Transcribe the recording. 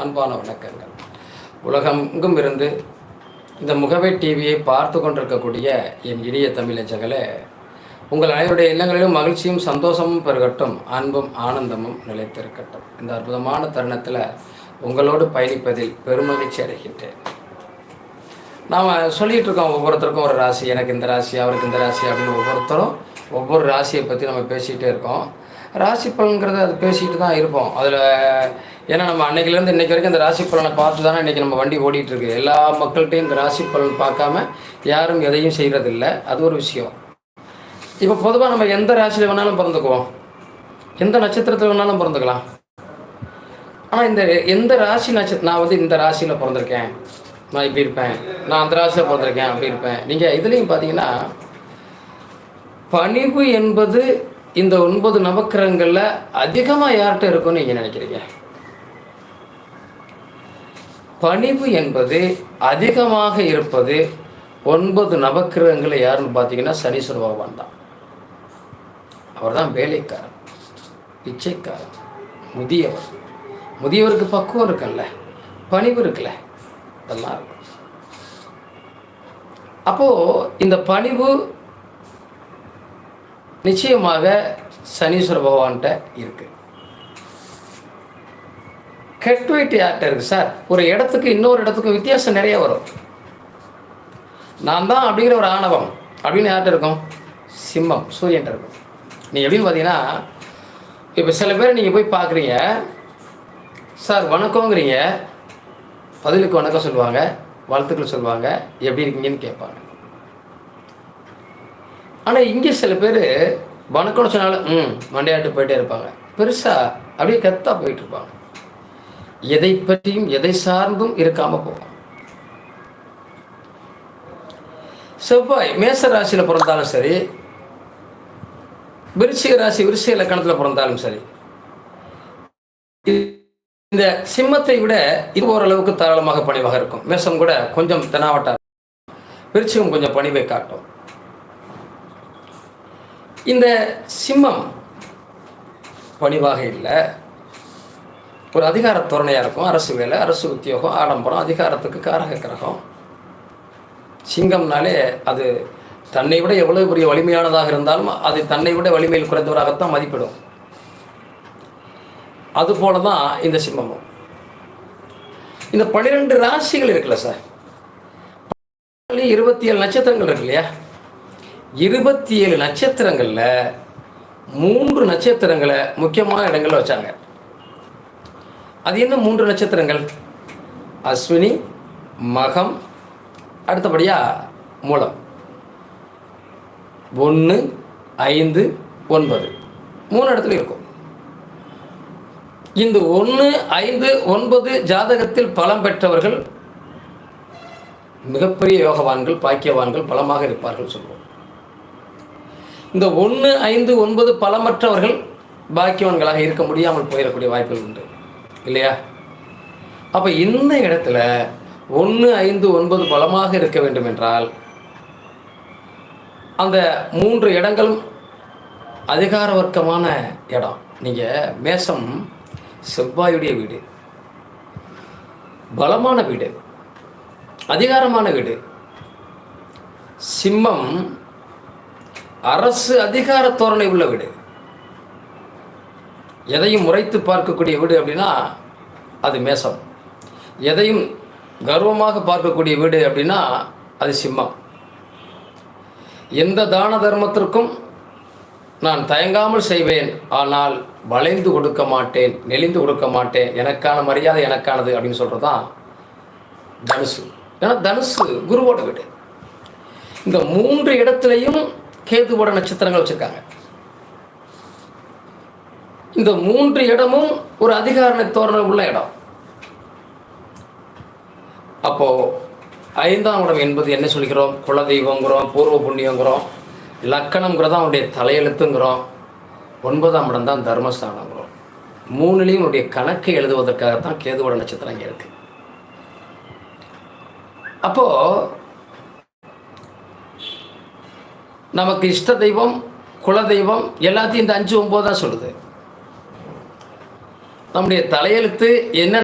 அன்பான வணக்கங்கள். உலகெங்கும் இருந்து இந்த முகவை டிவியை பார்த்து கொண்டிருக்கக்கூடிய என் இனிய தமிழச்சங்களே உங்கள் அனைவருடைய இல்லங்களிலும் மகிழ்ச்சியும் சந்தோஷமும் பெருகட்டும் அன்பும் ஆனந்தமும் நிலைத்திருக்கட்டும். இந்த அற்புதமான தருணத்தில் உங்களோடு பயணிப்பதில் பெருமகிழ்ச்சி அடைகின்றேன். நாம் சொல்லிகிட்டு இருக்கோம் ஒவ்வொருத்தருக்கும் ஒரு ராசி எனக்கு இந்த ராசி அவருக்கு இந்த ராசி அப்படின்னு ஒவ்வொருத்தரும் ஒவ்வொரு ராசியை பற்றி நம்ம பேசிகிட்டே இருக்கோம். ராசி பலன்கிறது அது பேசிகிட்டு தான் இருப்போம். அதில் ஏன்னா நம்ம அன்னைக்குலேருந்து இன்றைக்கி வரைக்கும் இந்த ராசி பலனை பார்த்து தானே இன்றைக்கி நம்ம வண்டி ஓடிட்டுருக்கு. எல்லா மக்கள்கிட்டையும் இந்த ராசி பலன் பார்க்காம யாரும் எதையும் செய்கிறதில்ல அது ஒரு விஷயம். இப்போ பொதுவாக நம்ம எந்த ராசியில் வேணாலும் பிறந்துக்குவோம். எந்த நட்சத்திரத்தில் வேணாலும் பிறந்துக்கலாம். ஆனால் இந்த எந்த ராசி நட்சத்திரம் நான் வந்து இந்த ராசியில் பிறந்திருக்கேன். நான் இப்படி இருப்பேன். நான் அந்த ராசியில் பிறந்திருக்கேன். அப்படி இருப்பேன். நீங்கள் இதுலேயும் பார்த்தீங்கன்னா பணிவு என்பது இந்த ஒன்பது நவக்கிரகங்களில் அதிகமாக யார்கிட்ட இருக்கும்னு நீங்கள் நினைக்கிறீங்க? பணிவு என்பது அதிகமாக இருப்பது ஒன்பது நவக்கிரகங்களில் யாருன்னு பார்த்தீங்கன்னா சனீஸ்வர பகவான் தான். அவர் தான் வேலைக்காரன் பிச்சைக்காரன் முதியவர். முதியவருக்கு பக்குவம் இருக்குல்ல பணிவு இருக்குல்ல அதெல்லாம் இருக்கும். அப்போது இந்த பணிவு நிச்சயமாக சனீஸ்வர பகவான்கிட்ட இருக்குது கெட்வைட் யார்கிட்ட இருக்கு? சார் ஒரு இடத்துக்கு இன்னொரு இடத்துக்கு வித்தியாசம் நிறைய வரும். நான் தான் அப்படிங்கிற ஒரு ஆணவம். அப்படின்னு யார்கிட்ட இருக்கும்? சிம்மம் சூரியன்ட்ட இருக்கும். நீ எப்படின்னு பார்த்தீங்கன்னா இப்போ சில பேர் நீங்கள் போய் பார்க்குறீங்க. சார் வணக்கங்கிறீங்க பதிலுக்கு வணக்கம் சொல்லுவாங்க வாழ்த்துக்கள் சொல்லுவாங்க. எப்படி இருக்கீங்கன்னு கேட்பாங்க. ஆனால் இங்கே சில பேர் வணக்கம்னு சொன்னாலும் ம் மண்டையாட்டு போயிட்டே இருப்பாங்க. பெருசாக அப்படியே கத்தா போயிட்டு இருப்பாங்க. எதை பற்றியும் எதை சார்ந்தும் இருக்காமல் போவாங்க செவ்வாய் மேச ராசியில் பிறந்தாலும் சரி விருச்சிக ராசி விருச்சிக இலக்கணத்தில் பிறந்தாலும் சரி இந்த சிம்மத்தை விட இது ஓரளவுக்கு தாராளமாக பணிவாக இருக்கும். மேசம் கூட கொஞ்சம் தெனாவட்டா விருச்சிகம் கொஞ்சம் பணிவை காட்டும். இந்த சிம்மம் பணிவாக இல்லை. ஒரு அதிகார தோரணையாக இருக்கும். அரசு வேலை அரசு உத்தியோகம் ஆடம்பரம் அதிகாரத்துக்கு காரக கிரகம். சிங்கம்னாலே அது தன்னை விட எவ்வளவு பெரிய வலிமையானதாக இருந்தாலும் அது தன்னை விட வலிமையில் குறைந்தவராகத்தான் மதிப்பிடும். அதுபோல தான் இந்த சிம்மமும். இந்த பன்னிரெண்டு ராசிகள் இருக்குல்ல சார்? இருபத்தி ஏழு நட்சத்திரங்கள் இருக்கு இல்லையா? இருபத்தி ஏழு நட்சத்திரங்களில் மூன்று நட்சத்திரங்களை முக்கியமான இடங்களில் வச்சாங்க. அது என்ன மூன்று நட்சத்திரங்கள்? அஸ்வினி மகம் அடுத்தபடியாக மூலம். ஒன்று ஐந்து ஒன்பது. மூணு இடத்துல இருக்கும். இந்த ஒன்று ஐந்து ஒன்பது ஜாதகத்தில் பலம் பெற்றவர்கள் மிகப்பெரிய யோகவான்கள் பாக்கியவான்கள் பலமாக இருப்பார்கள் சொல்லுவோம். இந்த ஒன்று ஐந்து ஒன்பது பலமற்றவர்கள் பாக்கியவான்களாக இருக்க முடியாமல் போயிடக்கூடிய வாய்ப்புகள் உண்டு. இல்லையா? அப்போ இந்த இடத்துல ஒன்று ஐந்து ஒன்பது பலமாக இருக்க வேண்டும் என்றால் அந்த மூன்று இடங்களும் அதிகார வர்க்கமான இடம். நீங்கள் மேசம் செவ்வாயுடைய வீடு பலமான வீடு அதிகாரமான வீடு சிம்மம் அரசு அதிகார தோரணை உள்ள வீடு. எதையும் முறைத்து பார்க்கக்கூடிய வீடு அப்படின்னா அது மேசம். எதையும் கர்வமாக பார்க்கக்கூடிய வீடு அப்படின்னா அது சிம்மம். எந்த தான தர்மத்திற்கும் நான் தயங்காமல் செய்வேன் ஆனால் வளைந்து கொடுக்க மாட்டேன் நெளிந்து கொடுக்க மாட்டேன் எனக்கான மரியாதை எனக்கானது அப்படின்னு சொல்கிறது தான் தனுசு. ஏன்னா தனுசு குருவோட வீடு. இந்த மூன்று இடத்துலையும் கேதுவோட நட்சத்திரங்கள் வச்சுருக்காங்க. இந்த மூன்று இடமும் ஒரு அதிகார தோரணை உள்ள இடம். அப்போ ஐந்தாம் இடம் என்பது என்ன சொல்கிறோம்? குலதெய்வங்கிறோம் பூர்வ புண்ணியங்கிறோம் லக்கணங்கிறதா அவனுடைய தலையெழுத்துங்கிறோம். ஒன்பதாம் இடம் தான் தர்மஸ்தானங்கிறோம். மூணுலேயும் உடைய கணக்கை எழுதுவதற்காகத்தான் கேதுவோட நட்சத்திரம் இங்கே இருக்கு. அப்போது நமக்கு இஷ்ட தெய்வம் குல தெய்வம் எல்லாத்தையும் இந்த அஞ்சு ஒம்பது தான் சொல்லுது. நம்முடைய தலையெழுத்து என்ன